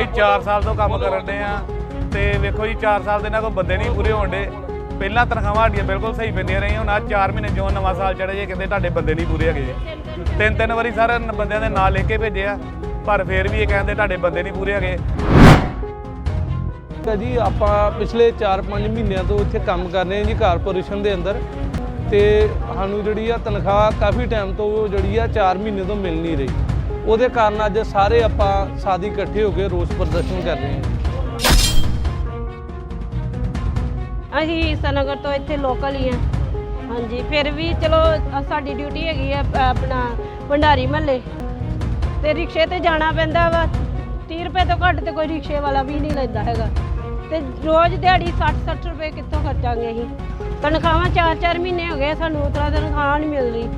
ਬਈ 4 ਸਾਲ ਤੋਂ ਕੰਮ ਕਰਨ ਦੇ ਆ। ਤੇ ਵੇਖੋ ਜੀ 4 ਸਾਲ ਦੇ ਨਾਲ ਕੋਈ ਬੰਦੇ ਨਹੀਂ ਪੂਰੇ ਹੋਣ ਦੇ ਪਹਿਲਾਂ ਤਨਖਾਹਾਂ ਸਾਡੀਆਂ ਬਿਲਕੁਲ ਸਹੀ ਪੈਂਦੀਆਂ ਰਹੀਆਂ, ਹੁਣ ਆ 4 ਮਹੀਨੇ ਜੋ ਨਵਾਂ ਸਾਲ ਚੜ੍ਹੇ ਜੇ, ਕਹਿੰਦੇ ਤੁਹਾਡੇ ਬੰਦੇ ਨਹੀਂ ਪੂਰੇ ਹੈਗੇ। ਜੀ। ਤਿੰਨ ਤਿੰਨ ਵਾਰੀ ਸਰ ਬੰਦਿਆਂ ਦੇ ਨਾਂ ਲੈ ਕੇ ਭੇਜੇ ਆ, ਪਰ ਫਿਰ ਵੀ ਇਹ ਕਹਿੰਦੇ ਤੁਹਾਡੇ ਬੰਦੇ ਨਹੀਂ ਪੂਰੇ ਹੈਗੇ। ਤਾਂ ਜੀ, ਆਪਾਂ ਪਿਛਲੇ 4-5 ਮਹੀਨਿਆਂ ਤੋਂ ਇੱਥੇ ਕੰਮ ਕਰ ਰਹੇ ਹਾਂ ਜੀ, ਕਾਰਪੋਰੇਸ਼ਨ ਦੇ ਅੰਦਰ। ਤੇ ਸਾਨੂੰ ਜਿਹੜੀ ਆ ਤਨਖਾਹ ਕਾਫੀ ਟਾਈਮ ਤੋਂ ਜਿਹੜੀ ਆ 4 ਮਹੀਨੇ ਤੋਂ ਮਿਲ ਨਹੀਂ ਰਹੀ। ਉਹਦੇ ਕਾਰਨ ਅੱਜ ਸਾਰੇ ਆਪਾਂ ਸਾਦੀ ਇਕੱਠੇ ਹੋ ਕੇ ਰੋਸ ਪ੍ਰਦਰਸ਼ਨ ਕਰ ਰਹੇ ਹਾਂ। ਅਸੀਂ ਈਸਾਨਗਰ ਤੋਂ ਇੱਥੇ ਲੋਕਲ ਹੀ ਆ ਹਾਂਜੀ, ਫਿਰ ਵੀ ਚਲੋ ਅ- ਸਾਡੀ ਡਿਊਟੀ ਹੈਗੀ ਆ ਅ- ਆਪਣਾ ਭੰਡਾਰੀ ਮਹੱਲੇ। ਤੇ ਰਿਕਸ਼ੇ ਤੇ ਜਾਣਾ ਪੈਂਦਾ ਵਾ। 30 ਰੁਪਏ ਤੋਂ ਘੱਟ ਤੇ ਕੋਈ ਰਿਕਸ਼ੇ ਵਾਲਾ ਵੀ ਨਹੀਂ ਲੈਂਦਾ ਹੈਗਾ। ਤੇ ਰੋਜ਼ ਦਿਹਾੜੀ 60-60 ਰੁਪਏ ਕਿੱਥੋਂ ਖਰਚਾਂਗੇ ਅਸੀਂ? ਤਨਖਾਹਾਂ 4-4 ਮਹੀਨੇ ਹੋ ਗਏ ਸਾਨੂੰ, ਉਤਰਾ ਤਨਖਾਹ ਨਹੀਂ ਮਿਲ ਰਹੀ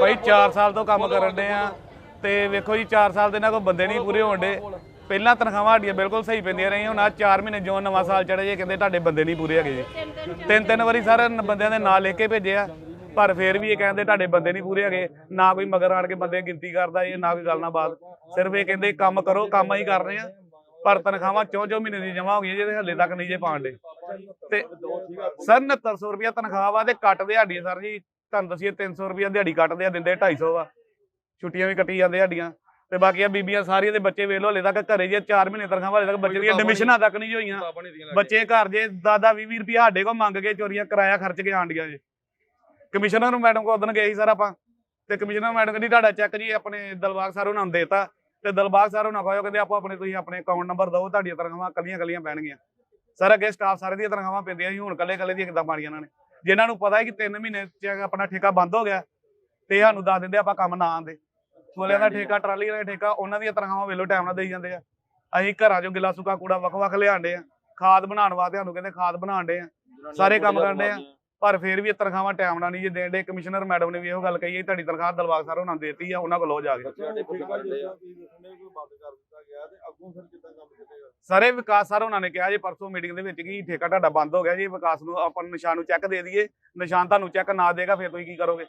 ਬਈ 4 ਸਾਲ ਤੋਂ ਕੰਮ ਕਰਨ ਦੇ ਆ। ਤੇ ਵੇਖੋ ਜੀ 4 ਸਾਲ ਦੇ ਨਾਲ ਕੋਈ ਬੰਦੇ ਨਹੀਂ ਪੂਰੇ ਹੋਣ ਦੇ ਪਹਿਲਾਂ ਤਨਖਾਹਾਂ ਸਾਡੀਆਂ ਬਿਲਕੁਲ ਸਹੀ ਪੈਂਦੀਆਂ ਰਹੀਆਂ ਹੁਣ ਆ 4 ਮਹੀਨੇ ਜੋ ਨਵਾਂ ਸਾਲ ਚੜ੍ਹੇ ਜੇ ਕਹਿੰਦੇ ਤੁਹਾਡੇ ਬੰਦੇ ਨਹੀਂ ਪੂਰੇ ਹੈਗੇ ਜੀ। ਤਿੰਨ ਤਿੰਨ ਵਾਰੀ ਸਰ ਬੰਦਿਆਂ ਦੇ ਨਾਂ ਲਿਖ ਕੇ ਭੇਜੇ ਆ ਪਰ ਫਿਰ ਵੀ ਇਹ ਕਹਿੰਦੇ ਤੁਹਾਡੇ ਬੰਦੇ ਨਹੀਂ ਪੂਰੇ ਹੈਗੇ। ਨਾ ਕੋਈ ਮਗਰ ਆਣ ਕੇ ਬੰਦੇ ਗਿਣਤੀ ਕਰਦਾ ਇਹ ਨਾ ਕੋਈ ਗੱਲ ਨਾ ਬਾਤ। ਸਿਰਫ ਇਹ ਕਹਿੰਦੇ ਕੰਮ ਕਰੋ ਕੰਮ ਹੀ ਕਰ ਰਹੇ ਆ ਪਰ ਤਨਖਾਹਾਂ ਚੌਂ ਚੌਂ ਮਹੀਨੇ ਦੀ ਜਮਾ ਹੋ ਗਈਆਂ ਜਿਹਦੇ ਹੱਲੇ ਤੱਕ ਨਹੀਂ ਜੇ ਪਾਣ ਦੇ ਤੇ ਸਰ 6900 ਰੁਪਇਆ ਤਨਖਾਹ ਵਾ ਤੇ ਕੱਟ ਦਿਹਾੜੀ ਸਰ ਜੀ। ਤੁਹਾਨੂੰ ਦਸੀਏ 300 ਰੁਪਇਆ ਦਿਹਾੜੀ ਕੱਟਦੇ ਆ ਦਿੰਦੇ 250 ਵਾ ਛੁੱਟੀਆਂ ਵੀ ਕੱਟੀ ਜਾਂਦੇ ਸਾਡੀਆਂ। ਤੇ ਬਾਕੀ ਆ ਬੀਬੀਆਂ ਸਾਰੀਆਂ ਦੇ ਬੱਚੇ ਵੇਖ ਲਓ ਹਲੇ ਤੱਕ ਘਰੇ ਜੇ 4 ਮਹੀਨੇ ਤਨਖਾਹ ਵਾਲੇ ਤੱਕ ਬੱਚੇ ਦੀਆਂ ਐਡਮਿਸ਼ਨਾਂ ਤੱਕ ਨਹੀਂ ਹੋਈਆਂ। ਬੱਚੇ ਘਰ ਜੇ ਦਾਦਾ 20 20 ਰੁਪਇਆ ਸਾਡੇ ਕੋਲ ਮੰਗ ਕੇ ਚੋਰੀਆਂ ਕਿਰਾਇਆ ਖਰਚ ਕੇ ਆਂਡੀਆਂ ਜੇ। ਕਮਿਸ਼ਨਰ ਨੂੰ ਮੈਡਮ ਕੋਲ ਉਦੋਂ ਗਏ ਸੀ ਸਰ ਆਪਾਂ ਤੇ ਕਮਿਸ਼ਨਰ ਮੈਡਮ ਕਹਿੰਦੀ ਤੁਹਾਡਾ ਚੈੱਕ ਜੀ ਆਪਣੇ ਦਲਬਾਗ ਸਰ ਉਹਨਾਂ ਨੂੰ ਦੇਤਾ। ਤੇ ਦਲਬਾਗ ਸਰ ਉਹਨਾਂ ਕੋਲ ਕਹਿੰਦੇ ਆਪੋ ਆਪਣੇ ਤੁਸੀਂ ਆਪਣੇ ਅਕਾਊਂਟ ਨੰਬਰ ਦਿਓ ਤੁਹਾਡੀਆਂ ਤਨਖਾਹਾਂ ਕੱਲੀਆਂ ਕੱਲੀਆਂ ਪੈਣਗੀਆਂ। ਸਰ ਅੱਗੇ ਸਟਾਫ ਸਾਰੇ ਦੀਆਂ ਤਨਖਾਹਾਂ ਪੈਂਦੀਆਂ ਸੀ ਹੁਣ ਕੱਲੇ ਕੱਲੇ ਦੀਆਂ ਕਿੱਦਾਂ ਪਾਣੀਆਂ ਇਹਨਾਂ ਨੇ? ਜਿਨ੍ਹਾਂ ਨੂੰ ਪਤਾ ਹੈ ਕਿ 3 ਮਹੀਨੇ ਚ ਆਪਣਾ ਠੇਕਾ ਬੰਦ ਹੋ ਗਿਆ ਤੇ ਸਾਨੂੰ ਦੱਸ ਦਿੰਦੇ ਆਪਾਂ ਕੰਮ ਨਾ ਆਂਦੇ ਸੋਲਿਆਂ ਦਾ ਠੇਕਾ ਟਰਾਲੀ ਦਾ ਠੇਕਾ ਉਹਨਾਂ ਦੀਆਂ ਤਨਖਾਹਾਂ ਵੇਲੋ ਟਾਈਮ ਨਾਲ ਦੇਈ ਜਾਂਦੇ ਆ। ਅਸੀਂ ਘਰਾਂ ਚੋਂ ਗਿੱਲਾ ਸੁੱਕਾ ਕੂੜਾ ਵੱਖ-ਵੱਖ ਲਿਆਂਦੇ ਆ। ਖਾਦ ਬਣਾਉਣ ਵਾਸਤੇ ਸਾਨੂੰ ਕਹਿੰਦੇ ਖਾਦ ਬਣਾਉਂਦੇ ਆ। ਸਾਰੇ ਕੰਮ ਕਰਦੇ ਆ। ਪਰ ਫਿਰ ਵੀ ਤਨਖਾਹਾਂ ਟਾਈਮ ਨਾਲ ਨਹੀਂ ਜੇ ਦੇਣ ਦੇ ਕਮਿਸ਼ਨਰ ਮੈਡਮ ਨੇ ਵੀ ਇਹੋ ਗੱਲ ਕਹੀ ਹੈ ਤੁਹਾਡੀ ਤਨਖਾਹ ਦਲਬਾਗ ਸਰ ਉਹਨਾਂ ਨੇ ਦੇਤੀ ਆ ਉਹਨਾਂ ਕੋਲ ਲੋ ਜਾ ਕੇ। ਸਾਰੇ ਵਿਕਾਸ ਸਰ ਉਹਨਾਂ ਨੇ ਕਿਹਾ ਜੀ ਪਰਸੋਂ ਮੀਟਿੰਗ ਦੇ ਵਿੱਚ ਕਿ ਠੇਕਾ ਤੁਹਾਡਾ ਬੰਦ ਹੋ ਗਿਆ ਜੀ ਵਿਕਾਸ ਨੂੰ ਆਪਾਂ ਨਿਸ਼ਾਨ ਨੂੰ ਚੈੱਕ ਦੇ ਦਈਏ ਨਿਸ਼ਾਨ ਤੁਹਾਨੂੰ ਚੈੱਕ ਨਾ ਦੇਗਾ ਫਿਰ ਤੁਸੀਂ ਕੀ ਕਰੋਗੇ?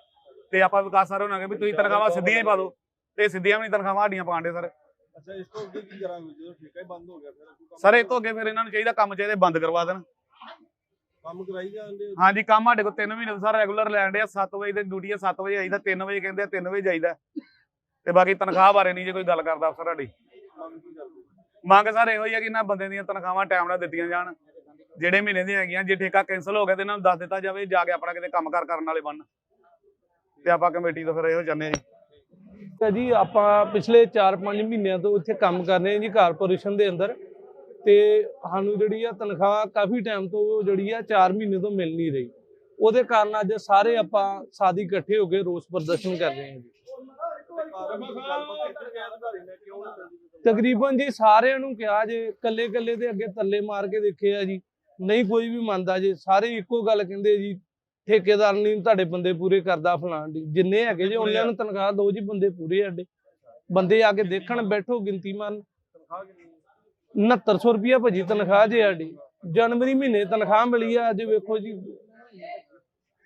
ਤੇ ਆਪਾਂ ਵਿਕਾਸ ਸਰ ਉਹਨਾਂ ਨੇ ਵੀ ਤੁਸੀਂ ਤਨਖਾਹਾਂ ਸਿੱਧੀਆਂ ਹੀ ਪਾ ਦਿਓ। ਤੇ ਸਿੱਧੀਆਂ ਵੀ ਨਹੀਂ ਤਨਖਾਹਾਂ ਸਾਡੀਆਂ ਪਾਉਂਦੇ ਸਰ। ਅੱਛਾ ਇਸ ਤੋਂ ਅੱਗੇ ਕੀ ਕਰਾਂਗੇ? ਜਦੋਂ ਠੇਕਾ ਹੀ ਬੰਦ ਹੋ ਗਿਆ ਫਿਰ ਸਰ ਇਹ ਤੋਂ ਅੱਗੇ ਫਿਰ ਇਹਨਾਂ ਨੂੰ ਚਾਹੀਦਾ ਕੰਮ ਚਾਹੀਦੇ ਬੰਦ ਕਰਵਾ ਦੇਣ। ਕੰਮ ਕਰਾਈ ਜਾਂਦੇ ਹੋ। ਹਾਂਜੀ ਕੰਮ ਸਾਡੇ ਕੋਲ 3 ਮਹੀਨੇ ਤੋਂ ਸਰ ਰੈਗੂਲਰ ਲੈਣ ਦੇ ਆ 7 ਵਜੇ ਦੀ ਡਿਊਟੀ ਆ 7 ਵਜੇ ਆਈਦਾ 3 ਵਜੇ ਕਹਿੰਦੇ ਆ 3 ਵਜੇ ਜਾਈਦਾ। ਤੇ ਬਾਕੀ ਤਨਖਾਹ ਬਾਰੇ ਨਹੀਂ ਜੇ ਕੋਈ ਗੱਲ ਕਰਦਾ ਅਫਸਰ ਸਾਡੀ। ਮੰਗ ਸਰ ਇਹੋ ਹੀ ਆ ਕਿ ਇਹਨਾਂ ਬੰਦੇ ਦੀਆਂ ਤਨਖਾਹਾਂ ਟਾਈਮ ਨਾਲ ਦਿੱਤੀਆਂ ਜਾਣ। ਜਿਹੜੇ ਮਹੀਨੇ ਦੀਆਂ ਹੈਗੀਆਂ, ਜੇ ਠੇਕਾ ਕੈਨਸਲ ਹੋ ਗਿਆ ਤੇ ਇਹਨਾਂ ਨੂੰ ਦੱਸ ਦਿੱਤਾ ਜਾਵੇ, ਜਾ ਕੇ ਆਪਣਾ ਕਿਤੇ ਕੰਮਕਾਰ ਕਰਨ ਵਾਲੇ ਬਣ ਤੇ ਆਪਾਂ ਕਮੇਟੀ ਤੋਂ ਫਿਰ ਇਹੋ ਚਾਹੁੰਦੇ ਆ ਜੀ। ਤਾਂ ਜੀ, ਆਪਾਂ ਪਿਛਲੇ 4-5 ਮਹੀਨਿਆਂ ਤੋਂ ਇੱਥੇ ਕੰਮ ਕਰ ਰਹੇ ਹਾਂ ਜੀ, ਕਾਰਪੋਰੇਸ਼ਨ ਦੇ ਅੰਦਰ। ਤੇ ਸਾਨੂੰ ਜਿਹੜੀ ਆ ਤਨਖਾਹ ਕਾਫੀ ਟਾਈਮ ਤੋਂ ਜਿਹੜੀ ਆ 4 ਮਹੀਨੇ ਤੋਂ ਮਿਲ ਨਹੀਂ ਰਹੀ। ਉਹਦੇ ਕਾਰਨ ਅੱਜ ਸਾਰੇ ਆਪਾਂ ਸਾਦੀ ਇਕੱਠੇ ਹੋ ਕੇ ਰੋਸ ਪ੍ਰਦਰਸ਼ਨ ਕਰ ਰਹੇ ਹਾਂ ਜੀ। ਤਕਰੀਬਨ ਜੀ ਸਾਰਿਆਂ ਨੂੰ ਕਿਹਾ ਜੇ ਕੱਲੇ ਕੱਲੇ ਦੇ ਅੱਗੇ ਤੱਲੇ ਮਾਰ ਕੇ ਦੇਖੇ ਆ ਜੀ। ਨਹੀਂ ਕੋਈ ਵੀ ਮੰਨਦਾ ਜੀ ਸਾਰੇ ਇੱਕੋ ਗੱਲ ਕਹਿੰਦੇ ਜੀ ਠੇਕੇਦਾਰ ਨਹੀਂ ਤੁਹਾਡੇ ਬੰਦੇ ਪੂਰੇ ਕਰਦਾ ਫਲਾਣ ਦੀ। ਜਿੰਨੇ ਹੈਗੇ ਜੀ ਉਹਨਾਂ ਨੂੰ ਤਨਖਾਹ ਦਿਓ ਜੀ ਬੰਦੇ ਪੂਰੇ ਆ ਸਾਡੇ। ਬੰਦੇ ਆ ਕੇ ਦੇਖਣ ਬੈਠੋ ਗਿਣਤੀ ਮਾਰਨ ਤਨਖਾਹ ਕਿੰਨੀ ਹੈ? 6900 ਰੁਪਿਆ ਭਾਜੀ ਤਨਖਾਹ ਜੇ ਸਾਡੀ। ਜਨਵਰੀ ਮਹੀਨੇ ਤਨਖਾਹ ਮਿਲੀ ਆ ਅੱਜ ਵੇਖੋ ਜੀ।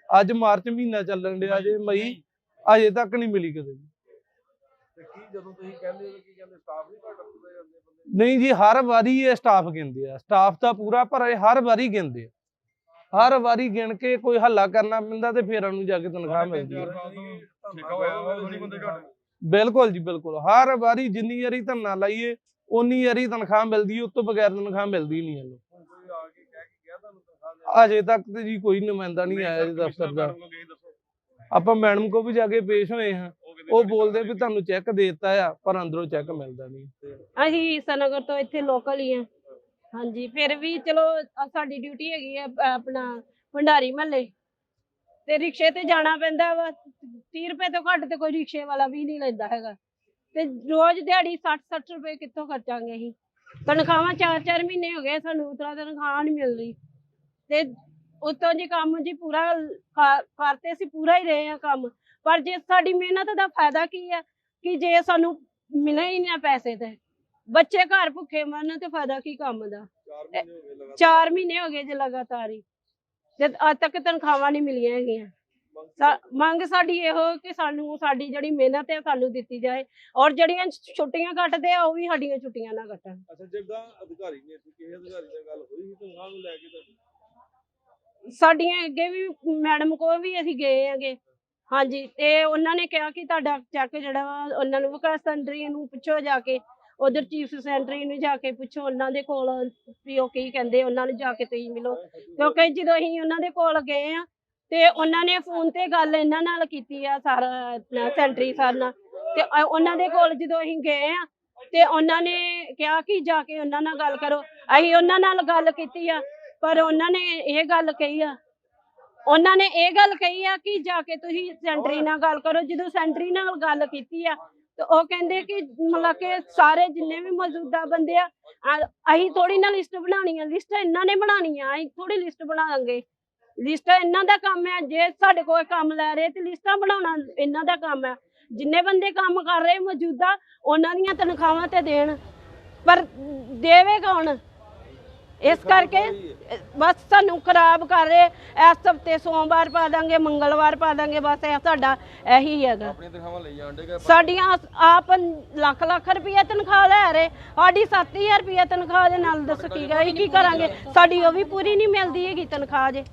ਅੱਜ ਮਾਰਚ ਮਹੀਨਾ ਚੱਲਣ ਡਿਆ ਜੇ ਮਈ ਅਜੇ ਤੱਕ ਨਹੀਂ ਮਿਲੀ ਕਦੇ। ਤੇ ਕੀ ਜਦੋਂ ਤੁਸੀਂ ਕਹਿੰਦੇ ਹੋ ਕੀ ਕਹਿੰਦੇ ਸਟਾਫ ਨਹੀਂ ਘੱਟ ਪੂਰੇ ਜਾਂਦੇ ਬੰਦੇ? ਨਹੀਂ ਜੀ ਹਰ ਵਾਰੀ ਇਹ ਸਟਾਫ ਗਿਣਦੇ ਆ। ਸਟਾਫ ਤਾਂ ਪੂਰਾ ਪਰ ਇਹ ਹਰ ਵਾਰੀ ਗਿਣਦੇ ਆ। ਹਰ ਵਾਰੀ ਗਿਣ ਕੇ ਕੋਈ ਹੱਲਾ ਕਰਨਾ ਪੈਂਦਾ ਤੇ ਫੇਰ ਉਹਨੂੰ ਜਾ ਕੇ ਤਨਖਾਹ ਮਿਲਦੀ ਹੈ ਠੇਕਾ ਹੋਇਆ ਵਾ ਨਹੀਂ ਬੰਦੇ ਘੱਟ। ਬਿਲਕੁਲ ਜੀ ਬਿਲਕੁਲ। ਹਰ ਵਾਰੀ ਜਿੰਨੀ ਵਾਰੀ ਧਰਨਾ ਲਾਈਏ ਉਨੀ ਵਾਰੀ ਤਨਖਾਹ ਮਿਲਦੀ ਉਸ ਤੋਂ ਬਗੈਰ ਤਨਖਾਹ ਮਿਲਦੀ ਨਹੀਂ ਇਹਨੂੰ ਹੁਣ ਕੋਈ ਆ ਕੇ ਕਹਿ ਕੇ ਗਿਆ ਤੁਹਾਨੂੰ ਤਨਖਾਹ ਦੇ ਅਜੇ ਤੱਕ ਤੇ ਜੀ ਕੋਈ ਨੁਮਾਇੰਦਾ ਨਹੀਂ ਆਇਆ ਜੀ ਦਫ਼ਤਰ ਦਾ। ਆਪਾਂ ਮੈਡਮ ਕੋ ਵੀ ਜਾ ਕੇ ਪੇਸ਼ ਹੋਏ ਹਾਂ। ਉਹ ਬੋਲਦੇ ਵੀ ਤੁਹਾਨੂੰ ਚੈੱਕ ਦੇ ਆ, ਪਰ ਅੰਦਰੋਂ ਚੈੱਕ ਮਿਲਦਾ ਨਹੀਂ। ਅਸੀਂ ਈਸਾਨਗਰ ਤੋਂ ਇੱਥੇ ਲੋਕਲ ਹੀ ਆ। ਹਾਂਜੀ, ਫਿਰ ਵੀ ਚਲੋ ਅ- ਸਾਡੀ ਡਿਊਟੀ ਹੈਗੀ ਆ ਅ- ਆਪਣਾ ਭੰਡਾਰੀ ਮਹੱਲੇ। ਤੇ ਰਿਕਸ਼ੇ ਤੇ ਜਾਣਾ ਪੈਂਦਾ ਵਾ 30 ਰੁਪਏ ਤੋਂ ਘੱਟ ਤੇ ਕੋਈ ਰਿਕਸ਼ੇ ਵਾਲਾ ਵੀ ਨਹੀਂ ਲੈਂਦਾ ਹੈਗਾ। ਤੇ ਰੋਜ਼ ਦਿਹਾੜੀ 60-60 ਰੁਪਏ ਕਿੱਥੋਂ ਖਰਚਾਂਗੇ ਅਸੀਂ? ਤਨਖਾਹਾਂ 4-4 ਮਹੀਨੇ ਹੋ ਗਏ ਸਾਨੂੰ, ਉਤਰਾ ਤਨਖਾਹ ਨਹੀਂ ਮਿਲ ਰਹੀ ਤੇ ਉਤੋਂ ਜੀ ਕੰਮ ਜੀ ਪੂਰਾ ਕਰ- ਕਰਤੇ ਅਸੀਂ ਪੂਰਾ ਹੀ ਰਹੇ ਆ ਕੰਮ ਪਰ ਜੇ ਸਾਡੀ ਮਿਹਨਤ ਦਾ ਫਾਇਦਾ ਕੀ ਆ ਕਿ ਜੇ ਸਾਨੂੰ ਮਿਲੇ ਹੀ ਨਾ ਪੈਸੇ ਤੇ? ਬੱਚੇ ਘਰ ਭੁੱਖੇ ਮਰਨ ਤੇ ਫਾਇਦਾ ਕੀ ਕੰਮ ਦਾ? 4 ਮਹੀਨੇ ਹੋ ਗਏ ਲਗਾਤਾਰ। 4 ਮਹੀਨੇ ਹੋ ਗਏ ਜੇ ਲਗਾਤਾਰ ਹੀ। ਤੇ ਅੱਜ ਤੱਕ ਤਨਖਾਹਾਂ ਨਹੀਂ ਮਿਲੀਆਂ ਹੈਗੀਆਂ। ਮੰਗ ਸਾਡੀ ਇਹੋ ਕਿ ਸਾਨੂੰ ਸਾਡੀ ਜਿਹੜੀ ਮਿਹਨਤ ਹੈ ਸਾਨੂੰ ਦਿੱਤੀ ਜਾਏ। ਔਰ ਜਿਹੜੀਆਂ ਛੁੱਟੀਆਂ ਕੱਟਦੇ ਆ ਉਹ ਵੀ ਸਾਡੀਆਂ ਛੁੱਟੀਆਂ ਨਾ ਕੱਟਣ। ਅੱਛਾ ਜਿੱਦਾਂ ਅਧਿਕਾਰੀ ਨੇ ਕਿਸੇ ਅਧਿਕਾਰੀ ਨਾਲ ਗੱਲ ਹੋਈ ਸੀ ਤੇ ਉਹਨਾਂ ਨੂੰ ਲੈ ਕੇ ਤੁਹਾਡੀ? ਸਾਡੀਆਂ ਅੱਗੇ ਵੀ ਮੈਡਮ ਕੋਲ ਵੀ ਅਸੀਂ ਗਏ ਹੈਗੇ। ਹਾਂਜੀ, ਤੇ ਉਹਨਾਂ ਨੇ ਕਿਹਾ ਕਿ ਤੁਹਾਡਾ ਚੈੱਕ ਜਿਹੜਾ ਵਾ ਉਹਨਾਂ ਨੂੰ ਵਿਕਾਸ ਸੈਂਟਰੀ ਨੂੰ ਪੁੱਛੋ ਜਾ ਕੇ, ਉਧਰ ਚੀਫ ਸੈਂਟਰੀ ਨੂੰ ਜਾ ਕੇ ਪੁੱਛੋ, ਉਹਨਾਂ ਦੇ ਕੋਲ ਵੀ ਉਹ ਕੀ ਕਹਿੰਦੇ, ਉਹਨਾਂ ਨੂੰ ਜਾ ਕੇ ਤੁਸੀਂ ਮਿਲੋ। ਕਿਉਂਕਿ ਜਦੋਂ ਅਸੀਂ ਉਹਨਾਂ ਦੇ ਕੋਲ ਗਏ ਆ, ਤੇ ਉਹਨਾਂ ਨੇ ਫੋਨ ਤੇ ਗੱਲ ਇਹਨਾਂ ਨਾਲ ਕੀਤੀ ਆ, ਸਾਰਾ ਆਪਣਾ ਸਰ ਨਾਲ। ਤੇ ਉਹਨਾਂ ਦੇ ਕੋਲ ਜਦੋਂ ਅਸੀਂ ਗਏ ਆ, ਤੇ ਉਹਨਾਂ ਨੇ ਕਿਹਾ ਕਿ ਜਾ ਕੇ ਉਹਨਾਂ ਨਾਲ ਗੱਲ ਕਰੋ। ਅਸੀਂ ਉਹਨਾਂ ਨਾਲ ਗੱਲ ਕੀਤੀ ਆ, ਪਰ ਉਹਨਾਂ ਨੇ ਇਹ ਗੱਲ ਕਹੀ ਆ ਉਹਨਾਂ ਨੇ ਇਹ ਗੱਲ ਕਹੀ ਆ ਕਿ ਜਾ ਕੇ ਤੁਸੀਂ ਸੈਂਟਰੀ ਨਾਲ ਗੱਲ ਕਰੋ। ਜਦੋਂ ਸੈਂਟਰੀ ਨਾਲ ਗੱਲ ਕੀਤੀ ਆ ਤੇ ਉਹ ਕਹਿੰਦੇ ਕਿ ਮਤਲਬ ਕਿ ਸਾਰੇ ਜਿੰਨੇ ਵੀ ਮੌਜੂਦਾ ਬੰਦੇ ਆ ਅਸੀਂ ਥੋੜੀ ਨਾ ਲਿਸਟ ਬਣਾਉਣੀ ਆ। ਲਿਸਟ ਇਹਨਾਂ ਨੇ ਬਣਾਉਣੀ ਆ ਅਸੀਂ ਥੋੜੀ ਲਿਸਟ ਬਣਾਵਾਂਗੇ। ਲਿਸਟ ਇਹਨਾਂ ਦਾ ਕੰਮ ਹੈ ਜੇ ਸਾਡੇ ਕੋਲ ਕੰਮ ਲੈ ਰਹੇ ਤੇ ਲਿਸਟਾਂ ਬਣਾਉਣਾ ਇਹਨਾਂ ਦਾ ਕੰਮ ਹੈ ਜਿੰਨੇ ਬੰਦੇ ਕੰਮ ਕਰ ਰਹੇ ਮੌਜੂਦਾ ਉਹਨਾਂ ਦੀਆਂ ਤਨਖਾਹਾਂ ਤੇ ਦੇਣ। ਪਰ ਦੇਵੇ ਕੌਣ? ਇਸ ਕਰਕੇ ਬਸ ਸਾਨੂੰ ਖਰਾਬ ਕਰ ਰਹੇ। ਇਸ ਹਫ਼ਤੇ ਸੋਮਵਾਰ ਪਾ ਦਾਂਗੇ ਮੰਗਲਵਾਰ ਪਾ ਦਾਂਗੇ ਬਸ ਇਹ ਸਾਡਾ ਇਹੀ ਹੈਗਾ। ਆਪਣੀਆਂ ਤਨਖਾਹਾਂ ਲਈ ਜਾਂਦੇ ਕਿ? ਸਾਡੀਆਂ ਆਪ ਲੱਖ ਲੱਖ ਰੁਪਏ ਤਨਖਾਹ ਲੈ ਰਹੇ। ਸਾਡੀ 7000 ਰੁਪਏ ਤਨਖਾਹ ਦੇ ਨਾਲ ਦੱਸ ਕੀ ਕਰੀ ਕੀ ਕਰਾਂਗੇ? ਸਾਡੀ ਉਹ ਵੀ ਪੂਰੀ ਨਹੀਂ ਮਿਲਦੀ ਹੈਗੀ ਤਨਖਾਹ ਜੇ।